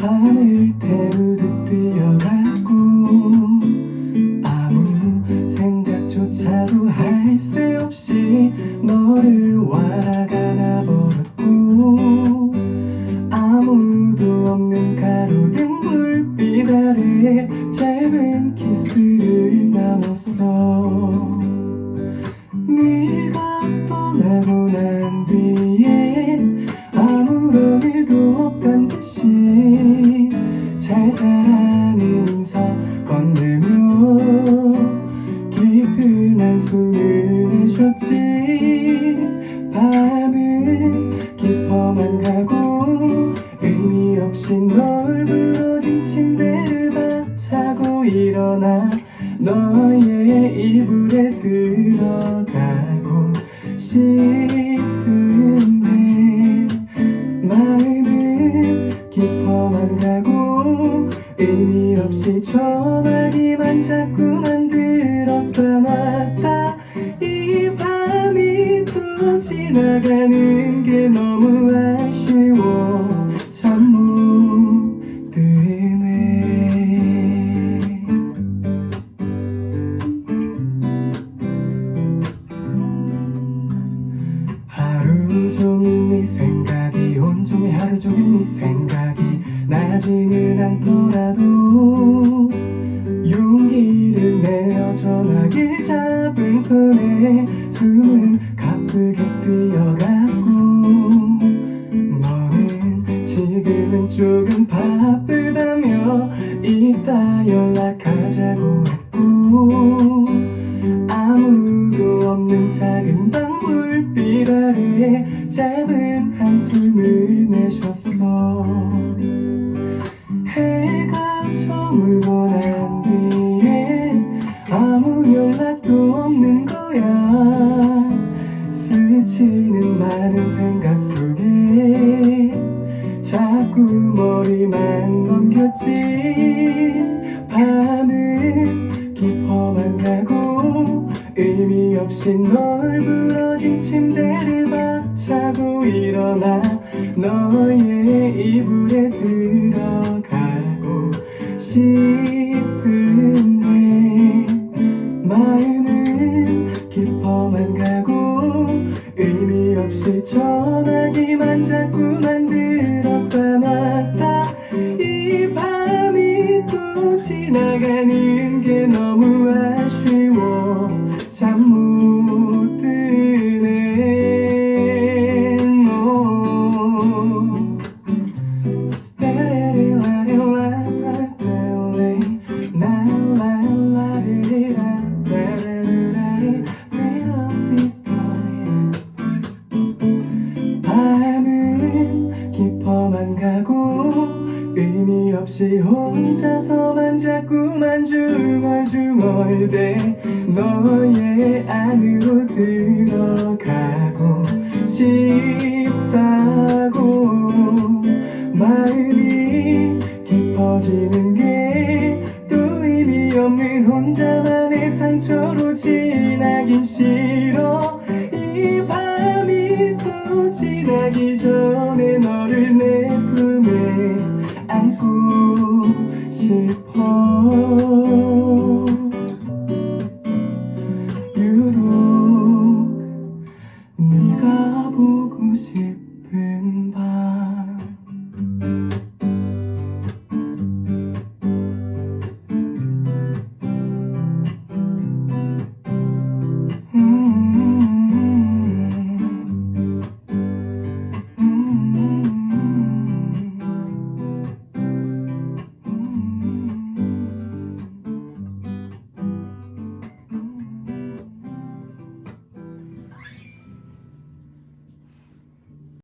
발을 태우듯 뛰어가고 아무 생각조차도 할 새 없이 너를 와라가나 버렸고 아무도 없는 가로등 불빛 아래 짧은 키스를 나눴어. 네가 떠나고 나 내쉬었지 밤은 깊어만 가고 의미 없이 널 부러진 침대를 박차고 일어나 너의 이불에 들어가고 싶은데 마음은 깊어만 가고 의미 없이 전화기만 자꾸만 들었다 놨 하루 종일 네 생각이 온종일 하루 종일 네 생각이 나지는 않더라도 용기를 내어 전화기 잡은 손에 숨은 가쁘게 뛰어갔고 너는 지금은 조금 바쁘다며 이따 연락하자고 했고 아무도 없는 아래에 짧은 한숨을 내쉬었어. 해가 저물고 난 뒤에 아무 연락도 없는 거야. 스치는 많은 생각 속에 자꾸 머리만 없이 널 부러진 침대를 박차고 일어나 너의 이불에 들어가고 싶은 없이 혼자서만 자꾸만 중얼중얼대 너의 안으로 들어가고 싶다고. 마음이 깊어지는 게 또 의미 없는 혼자만의 상처로 지나긴 싫어